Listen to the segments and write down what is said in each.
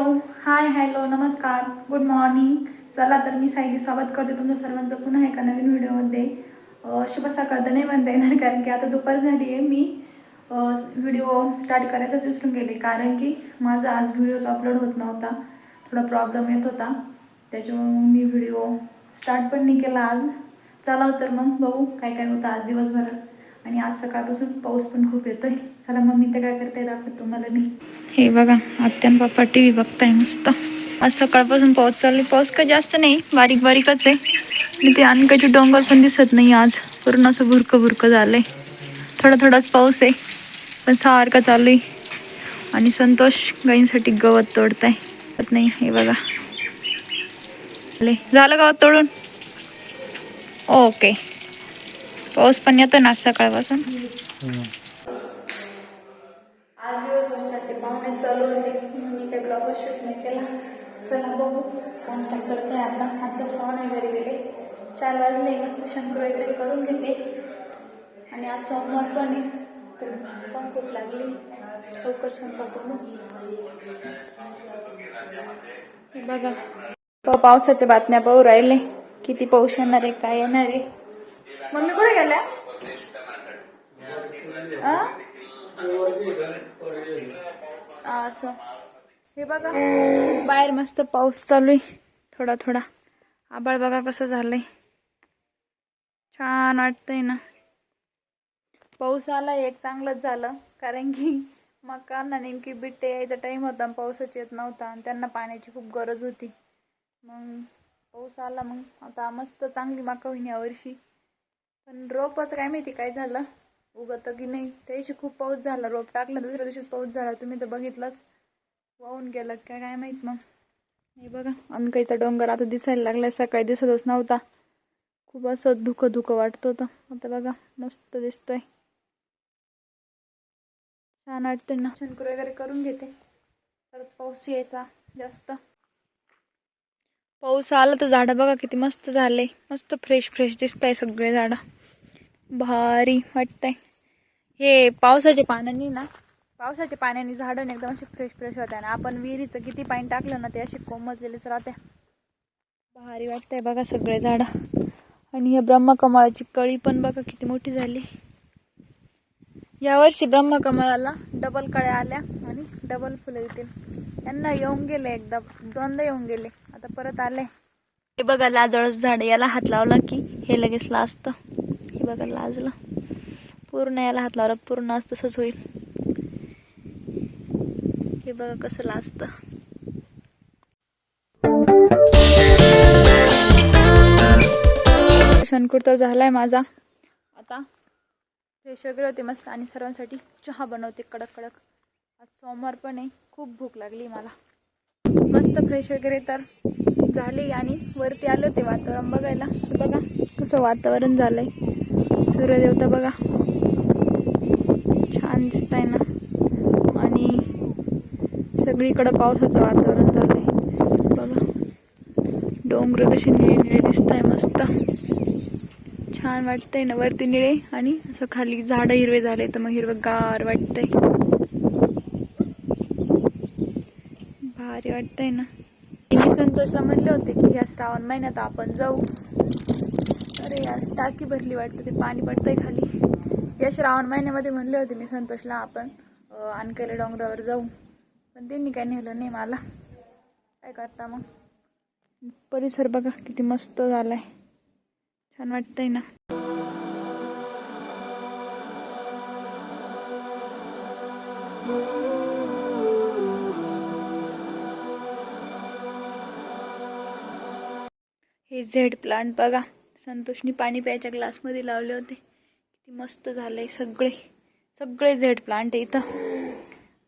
हाय hello नमस्कार good morning. चला तर मी सायली स्वागत करते तुमच्या सर्वांचं पुन्हा एका नवीन व्हिडिओमध्ये. शुभ सकाळ तर नाही म्हणता येणार कारण की आता दुपार झाली आहे. मी व्हिडिओ स्टार्ट करायचाच विसरून गेले कारण की माझा आज व्हिडिओज अपलोड होत नव्हता. थोडा प्रॉब्लेम येत होता. त्याच्यामुळे मी व्हिडिओ स्टार्ट पण नाही केला आज. चला तर मग बघू काय काय होतं आज दिवसभरात. आणि आज सकाळपासून पाऊस पण खूप येतोय. चला मग मी तर काय करते दाखवते तुम्हाला मी. हे बघा आत्यान पप्पा टी व्ही बघताय मस्त. आज सकाळपासून पाऊस चालू आहे. पाऊस काही जास्त नाही बारीक बारीकच आहे. आणि ते अनकाचे डोंगर पण दिसत नाही आज. पूर्ण असं भुरकं भुरकं झालंय. थोडा थोडाच पाऊस आहे पण सारखा चालू आहे. आणि संतोष गाईंसाठी गवत तोडताय. नाही हे बघा. ले, झालं गवत तोडून? ओके. पाऊस पण येतो ना आज सकाळपासून. आज दिवसभरासाठी पाहुणे चालू होते मी काही ब्लॉग शूट नाही केला. चला बघू काम काय करते आता. आत्ताच पाहुणे घरी गेले. चार वाजले मस्त शंकर वगैरे करून घेते. आणि आज सोमवार पण आहे तर पण खूप लागली. लवकर स्वयंपाक करू. बघा. तो पावसाच्या बातम्या पाहू राहिले. किती पाऊस येणार आहे काय येणार आहे. मम्मी कुठे गेल्या? असं. हे बघा बाहेर मस्त पाऊस चालू आहे थोडा थोडा. आबाळ बघा कसं झालंय. छान वाटतंय ना. पाऊस आला एक चांगलंच झालं. कारण की मकांना नेमकी बिट्टे यायचा टाइम होता आणि पाऊसच येत नव्हता आणि त्यांना पाण्याची खूप गरज होती. मग पाऊस आला मग. आता मस्त चांगली मका होईन यावर्षी पण रोपाचं काय माहिती काय झालं? उगतं की नाही? त्या दिवशी खूप पाऊस झाला. रोप टाकलं दुसऱ्या दिवशीच पाऊस झाला. तुम्ही तर बघितलंच. वाहून गेलं काय काय माहीत मग? हे बघा. अनकाईचा डोंगर आता दिसायला लागलाय. सकाळी दिसतच नव्हता. खूप असं धुकं धुकं वाटत होतं. आता बघा मस्त दिसतंय. छान वाटते ना. शंकर वगैरे करून घेते. परत पाऊस यायचा जास्त. पाऊस आला तर झाडं बघा किती मस्त झाले. मस्त फ्रेश फ्रेश दिसत आहे सगळे झाडं. भारी वाटतंय. हे पावसाच्या पानांनी ना पावसाच्या पाण्याने झाडं एकदम असे फ्रेश फ्रेश होत्या आणि आपण विहिरीचं किती पाणी टाकलं ना ते असे कोमजलेलेच राहत्या. भारी वाटतंय बघा सगळे झाडं. आणि ह्या ब्रह्मकमळाची कळी पण बघा किती मोठी झाली. यावर्षी ब्रह्मकमळाला डबल कळ्या आल्या आणि डबल फुलं येतील. यांना येऊन गेले एकदा दोनदा येऊन गेले. आता परत आले. हे बघा लाजळच झाड याला हात लावला की हे लगेच लाजतं. बघा लाजलं. पूर्ण याला हात लावला. पूर्ण आज तसंच होईल. हे बघा कसं लाजतं. शनकुर तर झालाय माझा. आता फ्रेश वगैरे होते मस्त आणि सर्वांसाठी चहा बनवते कडक कडक. आज सोमवार पण आहे. खूप भूक लागली मला. मस्त फ्रेश वगैरे तर झाली आणि वरती आलं ते वातावरण बघायला. बघा कसं वातावरण झालंय. सूर्यदेवता बघा. छान दिसत आहे ना. आणि सगळीकडं पावसाचं वातावरण झालं आहे बघा. डोंगर कसे निळे निळे दिसत आहे मस्त. छान वाटतंय ना वरती निळे आणि असं खाली झाडं हिरवे झाले तर मग हिरवं गार वाटतंय. भारी वाटतंय ना. मी संतोषला म्हणले होते की ह्या श्रावण महिन्यात आपण जाऊ. यार टाकी भरली वाटतं ते पाणी पडतंय खाली. या श्रावण महिन्यामध्ये म्हणले होते मी संतोषला आपण अं, डोंगरावर जाऊ. पण त्यांनी काय नेलं नाही मला. काय करता मग? परिसर बघा किती मस्त झालाय. छान वाटतंय ना. हे झेड प्लांट बघा. संतोषनी पाणी प्यायच्या ग्लासमध्ये लावले होते. किती मस्त झालंय सगळे. सगळे झेड प्लांट आहे इथं.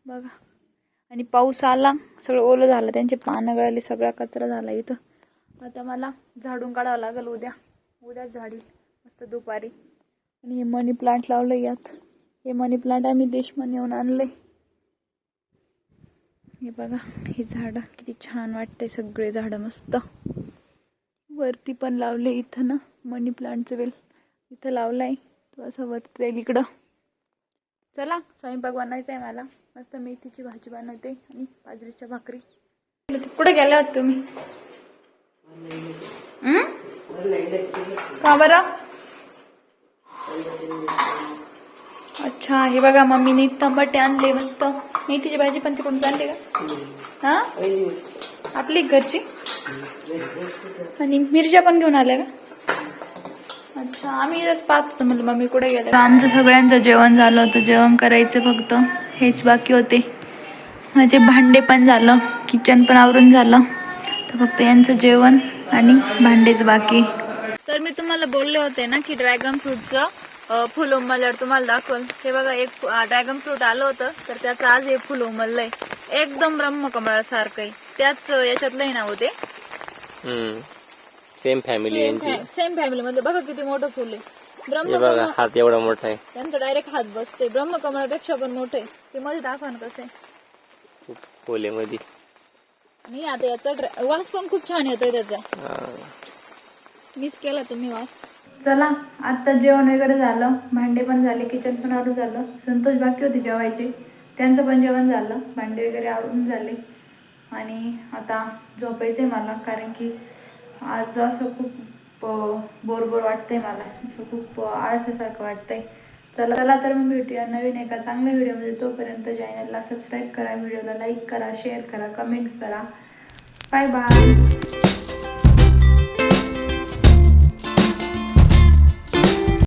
बघा. आणि पाऊस आला. सगळं ओलं झालं. त्यांचे पानं गळाले. सगळा कचरा झाला इथं. आता मला झाडून काढावं लागेल उद्या. उद्या झाडी. मस्त दुपारी. आणि हे मनी प्लांट लावलं यात. हे मनी प्लांट आम्ही देशमान येऊन आणलंय. हे बघा. हे झाडं. किती छान वाटतंय सगळे झाडं मस्त. वरती पण लावले इथं ना. मनी प्लांटचं वेल इथं लावलाय. तो असं वरती जाईल इकडं. चला स्वयंपाक बनवायचा आहे मला. मस्त मेथीची भाजी बनवते आणि बाजरीच्या भाकरी. कुठे गेल्या आहात तुम्ही? का बरं? अच्छा हे बघा मम्मीने टमाटे आणले मस्त. मेथीची भाजी पण तिकडून चालली का? हा? आपली घरची? आणि मिरच्या पण घेऊन आल्या का? अच्छा आम्ही इथंच पाहत होतो म्हणलं मम्मी कुठे आमचं सगळ्यांचं जेवण झालं होतं. जेवण करायचं फक्त. हेच बाकी होते. माझे भांडे पण झालं. किचन पण आवरून झालं. तर फक्त यांचं जेवण आणि भांडेच बाकी. तर मी तुम्हाला बोलले होते ना की ड्रॅगन फ्रूटचं फुल उमलल्यावर तुम्हाला दाखवल. हे बघा एक ड्रॅगन फ्रूट आलं होतं. तर त्याचं आज हे फुल उमललंय. एकदम ब्रह्मकमळासारखं आहे. त्याच याच्यातलंही नाव ते सेम फॅमिली यांची सेम फॅमिली मध्ये बघा किती मोठं फुल आहे. हे ब्रह्मकमळ हात एवढा मोठा आहे. त्यांचं डायरेक्ट हात बसते ब्रह्मकमळापेक्षा पण मोठे ते मध्ये दाखवा ना कसं आहे. पोलेमध्ये आणि आता याचा वास पण खूप छान येतोय त्याचा. मिस केला तुम्ही वास. चला आता जेवण वगैरे झालं. भांडे पण झाले किचन पण आवरून झालं. संतोष बाकी होते जेवायचे. त्यांचं पण जेवण झालं. भांडे वगैरे आवरून झाले. आणि आता झोपायचंय मला कारण की आज असं खूप बोर बोर वाटतंय मला. असं खूप आळसासारखं वाटतंय. चला चला तर मग भेटूया नवीन एका चांगल्या व्हिडिओमध्ये. तोपर्यंत चॅनलला सबस्क्राईब करा व्हिडिओला लाईक करा शेअर करा कमेंट करा. Bye bye.